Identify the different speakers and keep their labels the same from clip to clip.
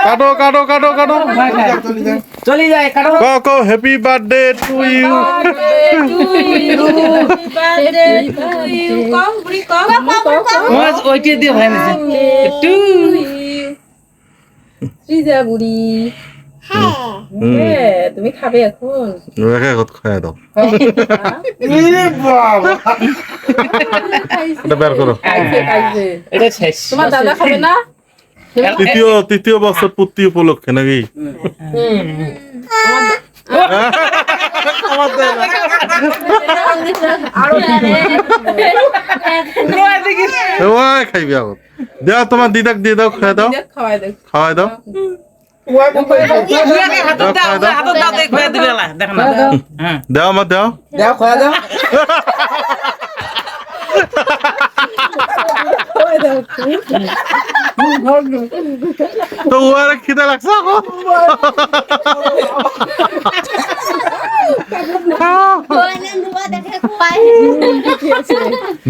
Speaker 1: কাটো কাটো কাটো কাটো।
Speaker 2: চলে যায় কাটো।
Speaker 1: কও কও হ্যাপি বার্থডে টু ইউ
Speaker 2: ওইটা দিয়ে না একটু
Speaker 3: শ্রীজা বুড়ি হ্যাঁ তুমি খাবে এখন
Speaker 1: রেখে কত খাওয়া দাও এটা বের করো
Speaker 3: খাইছে খাইছে
Speaker 2: এটা শেষ
Speaker 3: তোমার দাদা খাবে না
Speaker 1: তৃতীয় তৃতীয় বছর পূর্তি উপলক্ষে নাকি? খাইবি আগত দেও তোমার দিদাক দিয়ে দাও খাওয়া দাও।
Speaker 3: খাওয়াই
Speaker 1: দাও।
Speaker 2: দাও হাতত দাও। দেখ দিবে না দেখ না
Speaker 1: দেও আমার দেও।
Speaker 2: দাও খোয়া দাও
Speaker 3: খাওয়াই দাও
Speaker 1: তো ও আর খিদে লাগছে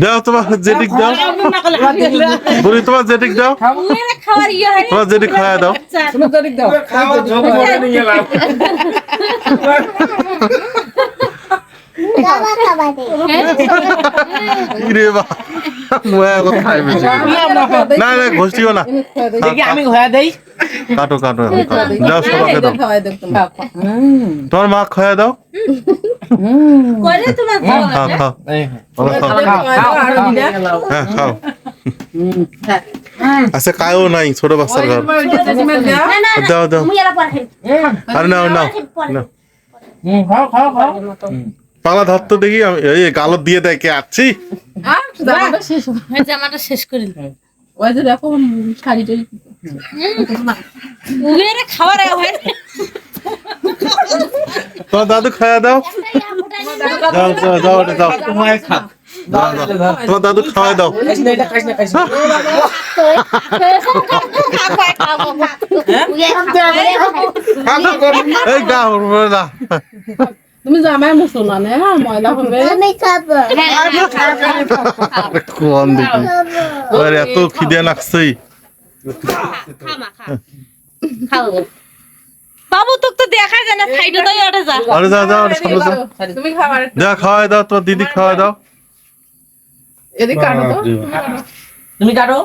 Speaker 1: দেও তোমার জেটিক দাও। বুড়ি তোমার জেটিক দাও। তোমার জেটিক খাওয়া দাও। না না ঘষিও না।
Speaker 2: আমি হয়ে দেই।
Speaker 1: কাটো কাটো। দাও? তোমার মা খাওয়া দাও খাও খাও। ওরা হ্যাঁ খাও। আচ্ছা কায়ও নাই ছোট বাচ্চার ঘর দাও দাও। আরে নাও নাও। পালা ধর তো দেখি আমি এই গালত দিয়ে দেয় কে আছি।
Speaker 4: জামাটা শেষ করে দিল
Speaker 3: ওই যে দেখো শাড়ি টাড়ি
Speaker 4: উবেরে খাওয়ার হয়
Speaker 1: তোমার দাদু খাওয়া দাও। দাও দাও দাও দাও
Speaker 2: তোমার
Speaker 1: দাদু খাওয়া দাও। এই গা না
Speaker 3: তুমি জামাই মুসলমান হ্যাঁ ময়লা হবে।
Speaker 1: কোন দেখি ওর এত খিদে লাগছেই।
Speaker 4: বাবু তোকে তো দেখা যায় না সাইডে তো ওঠে যা।
Speaker 1: আরে সামনে
Speaker 3: তুমি
Speaker 1: যা খাওয়াই দাও তোমার দিদি খাওয়াই দাও।
Speaker 3: এদিকে কাটো তো।
Speaker 2: তুমি কাটো?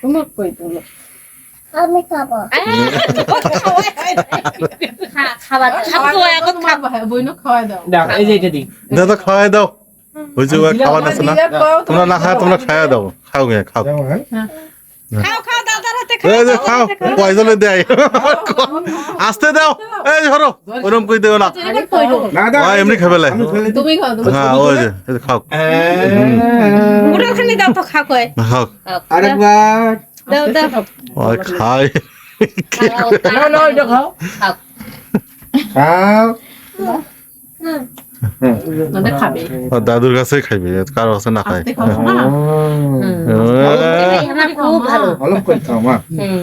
Speaker 3: তুমি কই তুমি
Speaker 4: খাবার খাব এখন
Speaker 3: ভাই খাওয়াই দাও।
Speaker 2: দাও এই যে এটা দি।
Speaker 1: দাদা খাওয়াই দাও। ওই যে খাওয়ান আছে না? তোমরা না খাও তোমরা খাওয়া দাও। খাও গে খাও।
Speaker 4: খাও খাও দাদার হাতে
Speaker 1: এই যে খাও পয়জনে দেয়। আসতে দাও। এই ধরো ওরকম কই দেও না। এমনি খাবে
Speaker 3: খাও
Speaker 1: হ্যাঁ ওই যে খাও।
Speaker 4: পুরো খানি দাও তো খা কয়।
Speaker 1: খাও।
Speaker 2: আরেকবার।
Speaker 4: দাও দাও।
Speaker 1: ওই খাই।
Speaker 2: না না এটা খাও
Speaker 5: খাও।
Speaker 3: না
Speaker 1: দাদুর কাছে খাইবে কারও কাছে না
Speaker 3: খাও।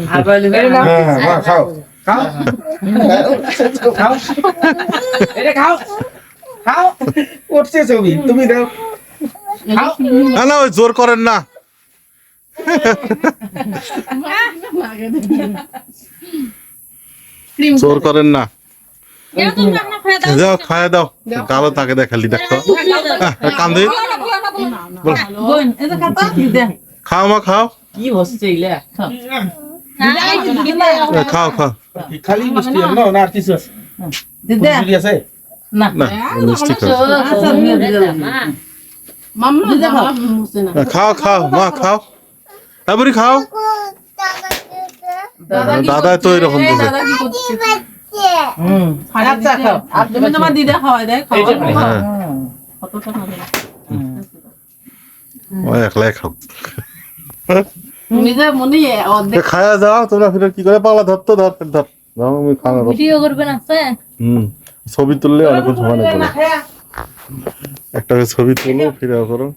Speaker 5: খাও
Speaker 2: বলি
Speaker 5: হ্যাঁ মা খাও। খাও।
Speaker 2: খাও। এটা খাও। খাও।
Speaker 5: উঠছে ছবি তুমি দাও।
Speaker 1: না না ওই জোর করেন না। জোর করেন না।
Speaker 4: এও তো রান্না করে দাও
Speaker 1: যাও খাওয়া দাও। কালো তাকে দেখালি দেখো। কান্দে।
Speaker 3: বোন এটা খাতা দে
Speaker 1: খাও মা খাও।
Speaker 2: কি হচ্ছে ইলে
Speaker 1: খাও খাও।
Speaker 5: খালি মিষ্টি আনো না। আর কিছু আছে
Speaker 3: দে
Speaker 5: আছে
Speaker 2: না
Speaker 1: না মিষ্টি খাও।
Speaker 3: আচ্ছা মাম্মা
Speaker 1: এ, খাও খাও। মা খাও। তারপরে খাও। দাদা তো এরকম। হ্যাঁ খায়া যাও তোমরা ফিরে কি করে পাগলা ধর তো ধর ছবি তুললে সময় লাগবে না। একটা ছবি তুলো ফিরে করো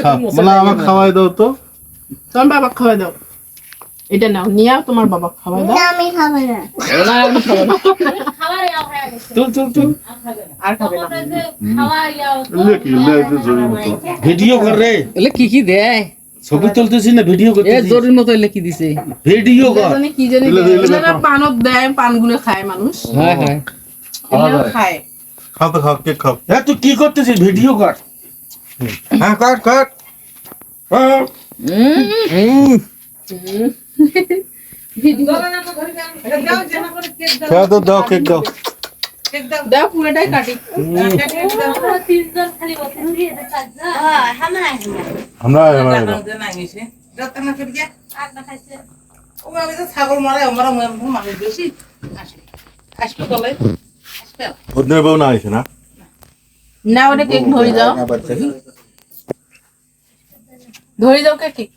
Speaker 1: খাও। বলে আমাকে খাওয়াই দাও তো।
Speaker 3: তোমার বাবা খাওয়াই দাও। এটা নাও নিয়ে তোমার বাবা খাওয়াই দাও।
Speaker 6: আমি খাব না।
Speaker 3: না, আমি খাব না।
Speaker 5: তুল তুল তুল
Speaker 3: আর খাবে না।
Speaker 1: লেকি লেকি জরির মতো।
Speaker 5: ভিডিও কর রে।
Speaker 2: এলে কি কি দেয়?
Speaker 5: ছবি তুলতেছি না ভিডিও
Speaker 2: এ
Speaker 5: করতেছি।
Speaker 2: জরির মতো এলে কি দিছে?
Speaker 5: ভিডিও কর।
Speaker 3: কি জানি
Speaker 1: দিলে।
Speaker 3: দেয় পানগুলো খায় মানুষ।
Speaker 2: হ্যাঁ হ্যাঁ।
Speaker 3: খায়।
Speaker 1: খাও তো খাও কেক খাও?
Speaker 5: হ্যাঁ তুই কি করতেছিস? ভিডিও কর। হ্যাঁ কর কর। হ্যাঁ।
Speaker 1: খাও তো দাও কেক দাও
Speaker 3: দাও পুরোটাই কাটি।
Speaker 1: আমরা আমরা
Speaker 2: ছাগল মারে আমরা মানুষ বেশি। আসবে।
Speaker 1: ওদের বউ না আইছে না?
Speaker 3: না ওটা কেক ধরে যাও। ধরে যাও কেক